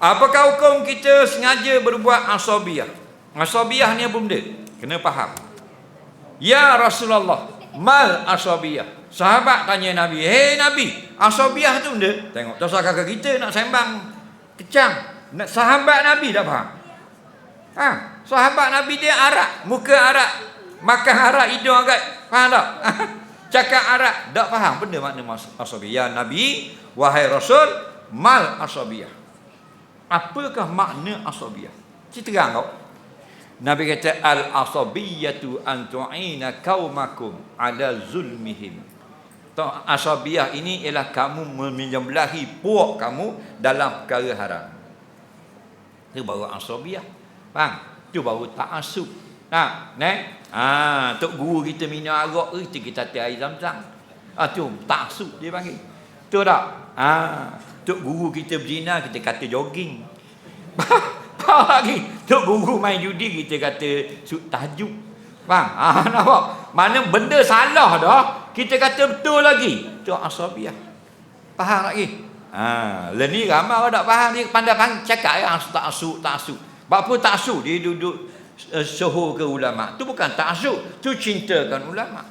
Apakah hukum kita sengaja berbuat asabiah? Asabiah ni apa benda? Kena faham. Ya Rasulullah, mal asabiah. Sahabat tanya Nabi, "Hei Nabi, asabiah tu benda?" Tengok tu kakak kita nak sembang kecang. Nak sahabat Nabi dah faham. Ha, sahabat Nabi dia arak, muka arak, makan arak, hidung agak. Faham tak? Cakap arak, tak faham benda makna asabiah. Ya Nabi, wahai Rasul, mal asabiah. Apakah makna asabiah? Cerita terang kau. Nabi kata al asabiyatu an tu'ina qaumakum ala zulmihim. Asabiyah ini ialah kamu menyembelahi puak kamu dalam perkara haram. Itu baru asabiyah. Faham? Itu baru ta'assub. Ha, ne? Ha, tok guru kita minum arak kita kita tak air zam-zam. Ah tu ta'assub dia panggil. Tu tak? Ha, tok guru kita berzina kita kata jogging. Faham lagi? Tok guru main judi kita kata sud tajuk. Faham? Ha, nampak? Mana benda salah dah, kita kata betul lagi. Tu asabiah. Faham lagi? Ha, le ni ramai orang tak faham ni pandai cakap ya tak asuk tak asuk. Apa tak asuk dia duduk uh, sohor ke ulama. Tu bukan tak asuk, tu cintakan ulama.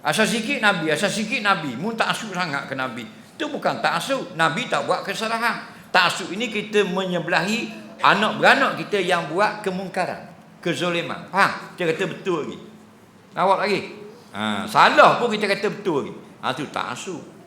Asal sikit Nabi, asal sikit Nabi. Mun tak asuk sangat ke Nabi. Tu bukan tak asuk. Nabi tak buat kesalahan. Tak asuk ini kita menyebelahi anak beranak kita yang buat kemungkaran, kezoliman. Faham? Kita kata betul lagi. Nampak lagi? Ha, salah pun kita kata betul lagi. Ha, tu tak asuk.